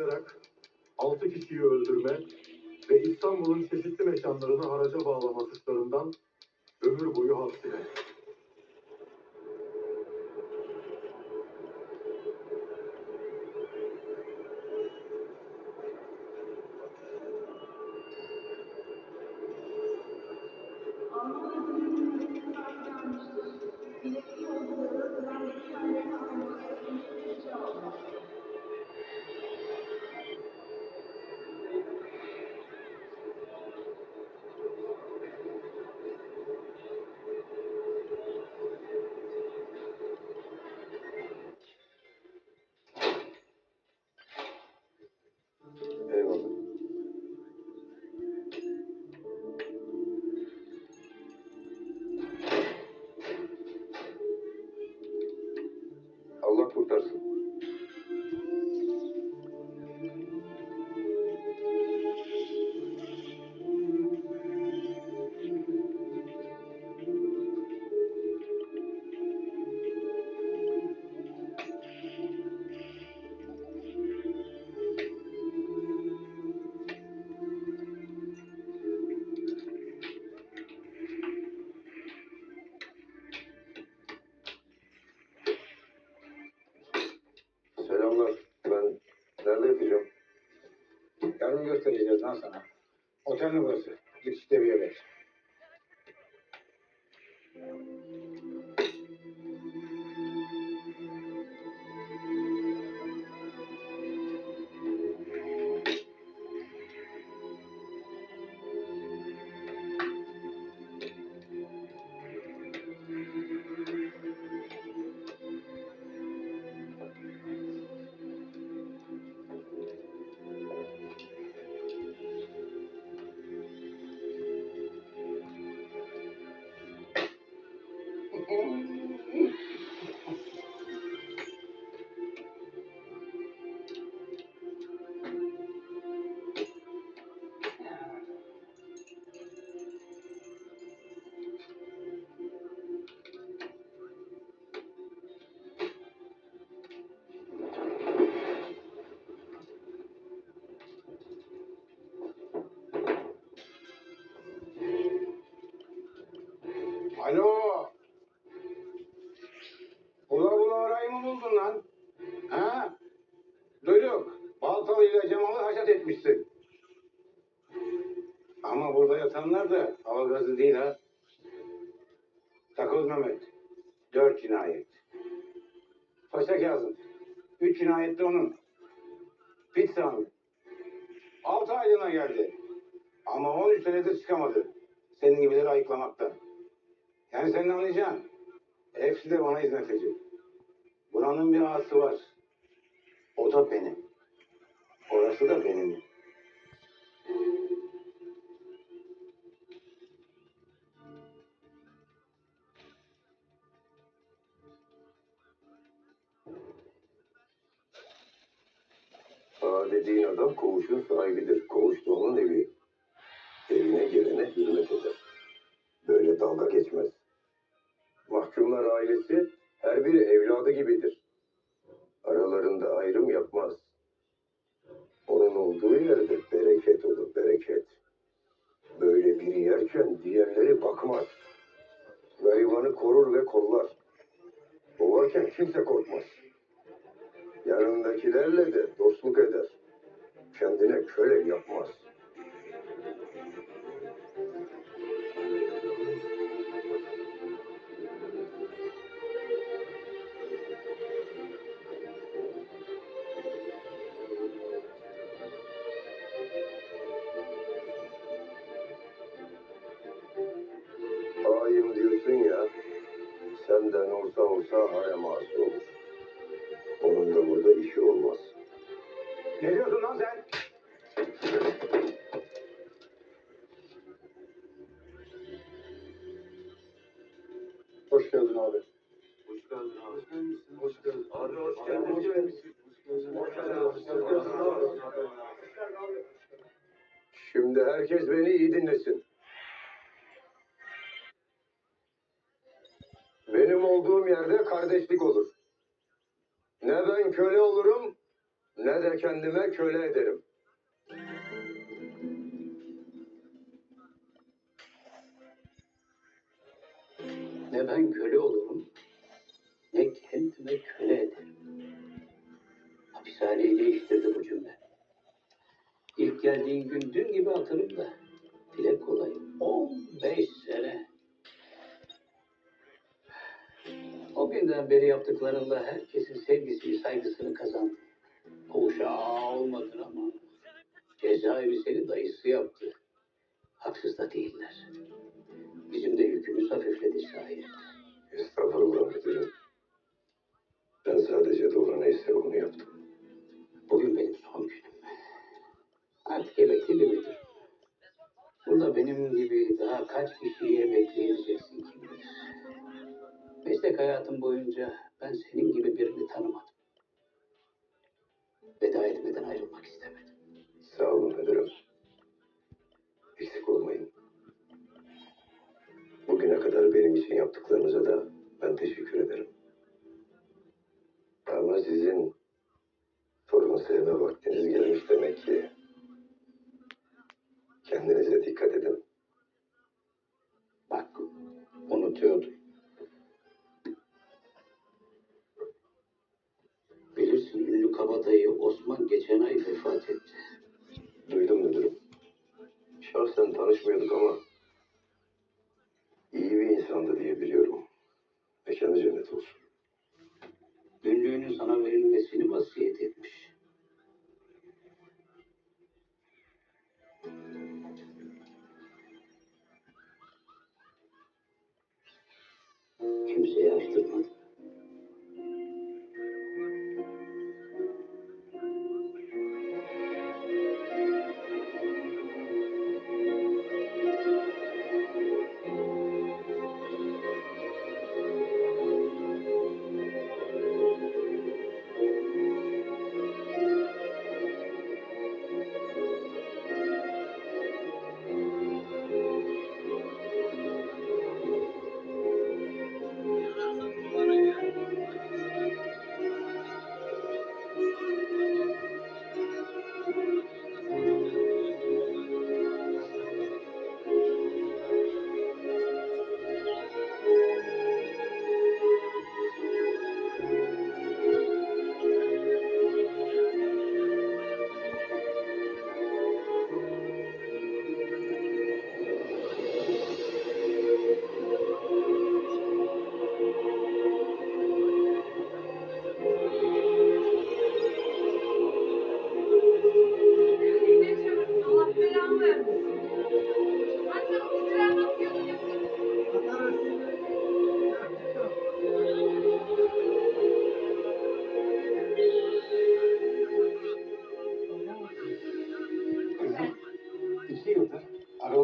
planlayarak 6 kişiyi öldürme ve İstanbul'un çeşitli mekanlarını haraca bağlama suçlarından ömür boyu hapsine. Haşat etmişsin. Ama burada yatanlar da hava gazı değil ha. Takoz Mehmet. Dört cinayet. Paşa Kazım. Üç cinayet onun. Pit Sami. Altı aylığına geldi. Ama on üç senedir çıkamadı. Senin gibileri ayıklamakta. Yani senin anlayacaksın. Hepsi de bana hizmet edecek. Buranın bir ağası var. O da benim. Orası da benim. Ağa dediğin adam koğuşun sahibidir. Koğuş da onun evi. Evine gelene hürmet eder. Böyle dalga geçmez. Mahkumlar ailesi her biri evladı gibidir. Aralarında ayrım yapmaz. Onun olduğu yerde bereket olur, bereket. Böyle biri yerken diğerleri bakmaz. Garibanı korur ve kollar. O varken kimse korkmaz. Yanındakilerle de dostluk eder. Kendine köle yapmaz. Hain diyorsun ya, senden olsa olsa hayaması olur. Onun da burada işi olmaz. Ne diyorsun lan sen? Hoş geldin abi. Hoş geldin abi. Hoş geldin. Abi hoş Hoş geldin. geldin. Hoş geldin. Şimdi herkes beni iyi dinlesin. Benim olduğum yerde kardeşlik olur. Ne ben köle olurum, ne de kendime köle ederim. Ne ben köle olurum, ne kendime köle ederim. Hapishaneyi değiştirdi bu cümle. İlk geldiğin gün dün gibi hatırımda. Dile kolay. 15 sene. O günden beri yaptıklarında herkesin sevgisini, saygısını kazandın. O uşağı olmadın ama cezaevi seni dayısı yaptı. Haksız da değiller. Bizim de yükümüz hafifledi şayet. Estağfurullah müdürüm. Ben sadece doğru neyse onu yaptım. Bugün benim son günüm. Artık emekli bir müdür. Burada benim gibi daha kaç kişiyi emekleyeceksin kim bilir. Meslek hayatım boyunca ben senin gibi birini tanımadım. Veda etmeden ayrılmak istemedim. Sağ olun müdürüm. Eksik olmayın. Bugüne kadar benim için yaptıklarınıza da ben teşekkür ederim. Ama sizin torunu sevme vaktiniz gelmiş demek ki. Kendinize dikkat edin. Bak unutuyordum. Kabadayı Osman geçen ay vefat etti. Duydum müdürüm. Şahsen tanışmıyorduk ama iyi bir insandı diye biliyorum. Mekanı cennet olsun. Günlüğünün sana verilmesini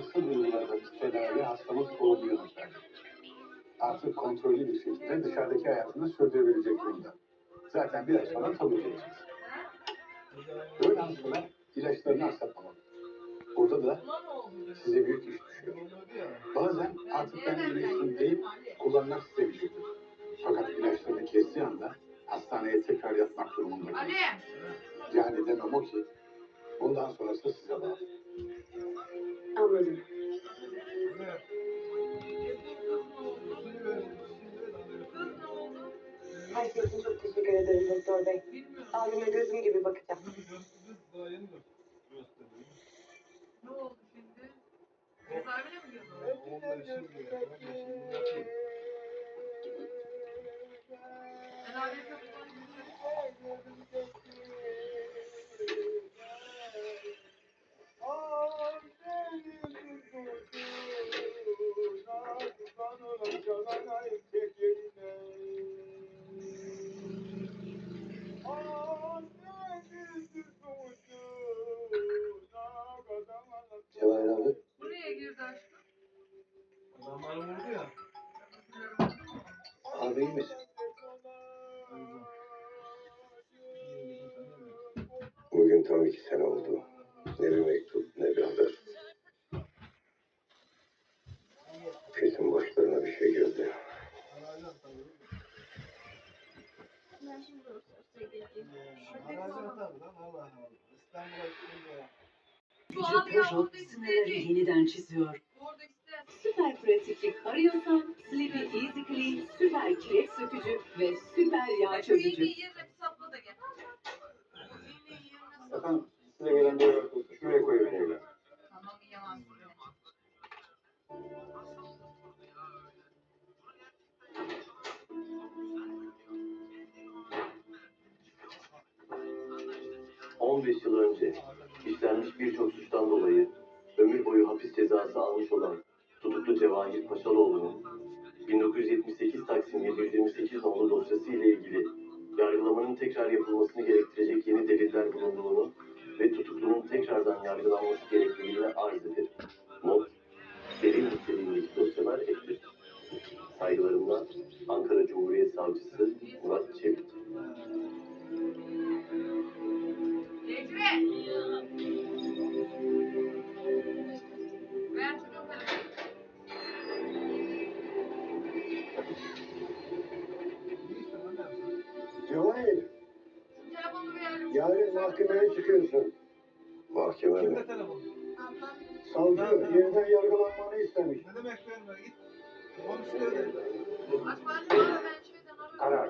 aralıksız durumlardaki tedavi olduğunu söyledi. Artık kontrollü bir şekilde dışarıdaki hayatını sürdürebilecek durumda. Zaten bir ay sonra taburcu edeceğiz. Öğleden sonra ilaçlarını aksatmamalı. Burada da size büyük iş düşüyor. Bazen artık ben iyileştim deyip kullanmak isteyebilecektir. Fakat ilaçlarını kestiği anda hastaneye tekrar yatmak durumunda. Yani demem o ki bundan sonrası size bağlı. Anladım. Her şey için çok teşekkür ederim doktor bey. Abime gözüm gibi bakacağım. Ne oldu şimdi? Cezaevine mi girdin? Kesin başlarına bir şey geldi. Ben şimdi Şu abi ya orada sınırları isteyecek. yeniden çiziyor. Orada ister. Süper pratiklik arıyorsan Sleepy Easy Clean süper kireç sökücü ve süper yağ çözücü. Efendim size gelen bir Hollywood yarın mahkemeye çıkıyorsun. Mahkeme mi? telefon? Savcı yeniden yargılanmanı istemiş. Ne demek verme git. Konuşuyor. Aç bari bana ben şeyden arıyorum. Karar.